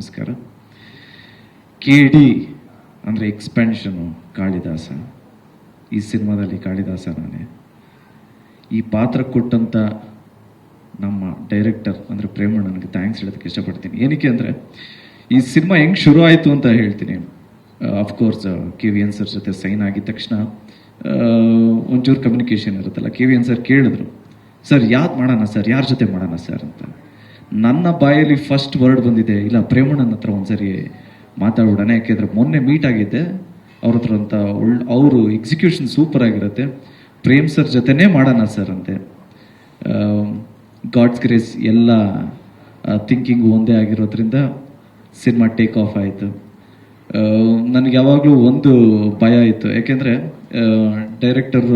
ನಮಸ್ಕಾರ. K D ಅಂದರೆ ಎಕ್ಸ್ಪೆನ್ಷನು ಕಾಳಿದಾಸ. ಈ ಸಿನಿಮಾದಲ್ಲಿ ಕಾಳಿದಾಸ ನಾನೇ. ಈ ಪಾತ್ರ ಕೊಟ್ಟಂಥ ನಮ್ಮ ಡೈರೆಕ್ಟರ್ ಅಂದರೆ ಪ್ರೇಮಣ್ಣನಿಗೆ ಥ್ಯಾಂಕ್ಸ್ ಹೇಳೋದಕ್ಕೆ ಇಷ್ಟಪಡ್ತೀನಿ. ಏನಕ್ಕೆ ಅಂದರೆ, ಈ ಸಿನಿಮಾ ಹೆಂಗೆ ಶುರು ಆಯಿತು ಅಂತ ಹೇಳ್ತೀನಿ. Of course K V N sir ಜೊತೆ ಸೈನ್ ಆಗಿದ ತಕ್ಷಣ ಒಂಚೂರು ಕಮ್ಯುನಿಕೇಷನ್ ಇರುತ್ತಲ್ಲ. ಕೆ ವಿ ಎನ್ ಸರ್ ಕೇಳಿದ್ರು ಸರ್ ಯಾವ್ದು ಮಾಡೋಣ ಸರ್ ಯಾರ ಜೊತೆ ಮಾಡೋಣ ಸರ್ ಅಂತ. ನನ್ನ ಬಾಯಲ್ಲಿ ಫಸ್ಟ್ ವರ್ಡ್ ಬಂದಿದೆ. ಇಲ್ಲ, ಪ್ರೇಮಣ್ಣನ ಹತ್ರ ಒಂದ್ಸರಿ ಮಾತಾಡೋಣ ಯಾಕೆಂದ್ರೆ ಮೊನ್ನೆ ಮೀಟ್ ಆಗಿದ್ದೆ. ಅವ್ರ ಹತ್ರ ಅಂತ ಒಳ್ಳೆ ಅವರು ಎಕ್ಸಿಕ್ಯೂಷನ್ ಸೂಪರ್ ಆಗಿರುತ್ತೆ. ಪ್ರೇಮ್ ಸರ್ ಜೊತೆನೇ ಮಾಡೋಣ ಸರ್ ಅಂತೆ. ಗಾಡ್ಸ್ ಗ್ರೇಸ್ ಎಲ್ಲ ಥಿಂಕಿಂಗು ಒಂದೇ ಆಗಿರೋದ್ರಿಂದ ಸಿನಿಮಾ ಟೇಕ್ ಆಫ್ ಆಯಿತು. ನನಗೆ ಯಾವಾಗಲೂ ಒಂದು ಭಯ ಇತ್ತು. ಯಾಕೆಂದರೆ ಡೈರೆಕ್ಟರ್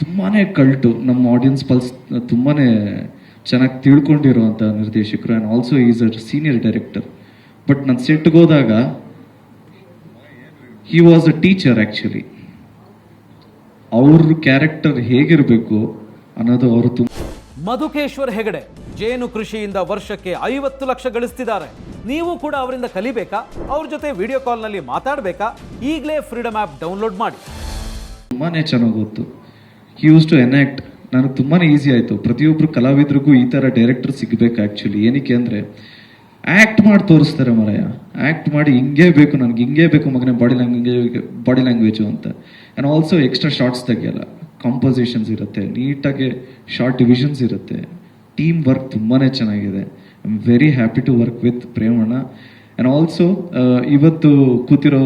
ತುಂಬಾ ಕಲ್ಟು ನಮ್ಮ ಆಡಿಯನ್ಸ್ ಪಲ್ಸ್ ತುಂಬಾ ಚೆನ್ನಾಗಿ ತಿಳ್ಕೊಂಡಿರುವಂಥ ನಿರ್ದೇಶಕರು and also is a senior director but ನಾನು ಸೆಟ್ಗೆ ಹೋದಾಗ he was a teacher actually ಅವ್ರ ಕ್ಯಾರೆಕ್ಟರ್ ಹೇಗಿರಬೇಕು ಅನ್ನೋದು ಅವರು ತುಂಬ ಮಧುಕೇಶ್ವರ್ ಹೆಗಡೆ ಜೇನು ಕೃಷಿಯಿಂದ ವರ್ಷಕ್ಕೆ ಐವತ್ತು ಲಕ್ಷ ಗಳಿಸ್ತಿದ್ದಾರೆ. ನೀವು ಕೂಡ ಅವರಿಂದ ಕಲಿಬೇಕಾ? ಅವ್ರ ಜೊತೆ ವಿಡಿಯೋ ಕಾಲ್ನಲ್ಲಿ ಮಾತಾಡಬೇಕಾ? ಈಗಲೇ ಫ್ರೀಡಮ್ ಆ್ಯಪ್ ಡೌನ್ಲೋಡ್ ಮಾಡಿ. ತುಂಬಾ ಚೆನ್ನಾಗಿ ಗೊತ್ತು ಯೂಸ್ ಟು ಎನಾಕ್ಟ್ ನನಗೆ ತುಂಬಾ ಈಸಿ ಆಯಿತು. ಪ್ರತಿಯೊಬ್ಬರು ಕಲಾವಿದ್ರಿಗೂ ಈ ಥರ ಡೈರೆಕ್ಟರ್ ಸಿಗಬೇಕು ಆ್ಯಕ್ಚುಲಿ ಏನಕ್ಕೆ ಅಂದರೆ ಆ್ಯಕ್ಟ್ ಮಾಡಿ ತೋರಿಸ್ತಾರೆ ಮರಯ. ಆ್ಯಕ್ಟ್ ಮಾಡಿ ಹಿಂಗೇ ಬೇಕು ನನಗೆ, ಹಿಂಗೇ ಬೇಕು ಮಗನೇ ಬಾಡಿ ಲ್ಯಾಂಗ್ವೇಜ್ ಬಾಡಿ ಲ್ಯಾಂಗ್ವೇಜು ಅಂತ. ಆ್ಯಂಡ್ ಆಲ್ಸೋ ಎಕ್ಸ್ಟ್ರಾ ಶಾರ್ಟ್ಸ್ ತೆಗಿಯಲ್ಲ. ಕಾಂಪೋಸಿಷನ್ಸ್ ಇರುತ್ತೆ, ನೀಟಾಗಿ ಶಾರ್ಟ್ ಡಿವಿಷನ್ಸ್ ಇರುತ್ತೆ. ಟೀಮ್ ವರ್ಕ್ ತುಂಬಾ ಚೆನ್ನಾಗಿದೆ. I am very happy to work with Premanna and also ಇವತ್ತು ಕೂತಿರೋ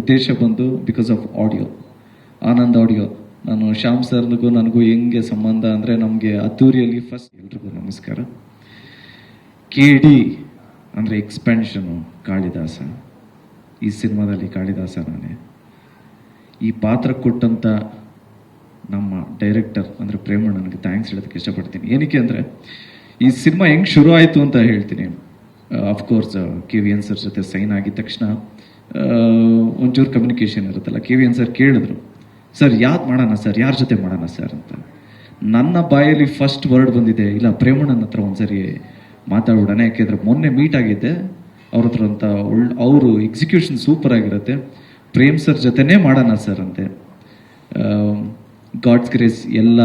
ಉದ್ದೇಶ ಬಂದು because of audio Anand audio ನಾನು ಶ್ಯಾಮ್ ಸರ್ನಿಗೂ ನನಗೂ ಹೆಂಗೆ ಸಂಬಂಧ ಅಂದರೆ ನಮಗೆ ಅದ್ದೂರಿಯಲ್ಲಿ ಫಸ್ಟ್ ಎಲ್ರಿಗೂ ನಮಸ್ಕಾರ. ಕೆ ಡಿ ಅಂದರೆ ಎಕ್ಸ್ಪೆನ್ಷನು ಕಾಳಿದಾಸ. ಈ ಸಿನಿಮಾದಲ್ಲಿ ಕಾಳಿದಾಸ ನಾನೇ. ಈ ಪಾತ್ರ ಕೊಟ್ಟಂಥ ನಮ್ಮ ಡೈರೆಕ್ಟರ್ ಅಂದರೆ ಪ್ರೇಮ ನನಗೆ ಥ್ಯಾಂಕ್ಸ್ ಹೇಳೋದಕ್ಕೆ ಇಷ್ಟಪಡ್ತೀನಿ. ಏನಕ್ಕೆ ಅಂದರೆ ಈ ಸಿನಿಮಾ ಹೆಂಗೆ ಶುರು ಆಯಿತು ಅಂತ ಹೇಳ್ತೀನಿ. Of course K V N sir ಜೊತೆ ಸೈನ್ ಆಗಿದ ತಕ್ಷಣ ಒಂಚೂರು ಕಮ್ಯುನಿಕೇಷನ್ ಇರುತ್ತಲ್ಲ. ಕೆ ವಿ ಎನ್ ಸರ್ ಕೇಳಿದ್ರು. ಸರ್ ಯಾವ್ದು ಮಾಡೋಣ ಸರ್? ಯಾರ ಜೊತೆ ಮಾಡೋಣ ಸರ್ ಅಂತ. ನನ್ನ ಬಾಯಲ್ಲಿ ಫಸ್ಟ್ ವರ್ಡ್ ಬಂದಿದೆ. ಇಲ್ಲ, ಪ್ರೇಮಣ್ಣನ ಹತ್ರ ಒಂದ್ಸರಿ ಮಾತಾಡೋಣ. ಯಾಕೆಂದ್ರೆ ಮೊನ್ನೆ ಮೀಟ್ ಆಗಿದ್ದೆ. ಅವ್ರ ಹತ್ರ ಅಂತ ಒಳ್ಳೆ ಅವರು ಎಕ್ಸಿಕ್ಯೂಷನ್ ಸೂಪರ್ ಆಗಿರುತ್ತೆ. ಪ್ರೇಮ್ ಸರ್ ಜೊತೆನೇ ಮಾಡೋಣ ಸರ್ ಅಂತೆ. ಗಾಡ್ಸ್ ಗ್ರೇಸ್ ಎಲ್ಲ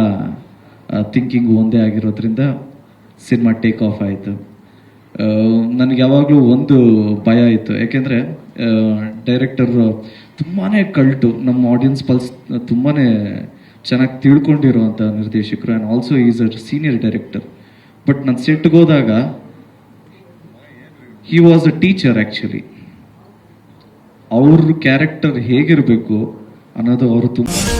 ಥಿಂಕಿಂಗು ಒಂದೇ ಆಗಿರೋದ್ರಿಂದ ಸಿನಿಮಾ ಟೇಕ್ ಆಫ್ ಆಯಿತು. ನನಗೆ ಯಾವಾಗಲೂ ಒಂದು ಭಯ ಇತ್ತು. ಯಾಕೆಂದರೆ ಡೈರೆಕ್ಟರ್ ತುಂಬಾ ಕಲ್ಟು ನಮ್ಮ ಆಡಿಯನ್ಸ್ ಪಲ್ಸ್ ತುಂಬಾ ಚೆನ್ನಾಗಿ ತಿಳ್ಕೊಂಡಿರುವಂಥ ನಿರ್ದೇಶಕರು and also is a senior director but ನಾನು ಸೆಟ್ಗೆ ಹೋದಾಗ he was a teacher actually ಅವ್ರ ಕ್ಯಾರೆಕ್ಟರ್ ಹೇಗಿರಬೇಕು ಅನ್ನೋದು ಅವರು ತುಂಬ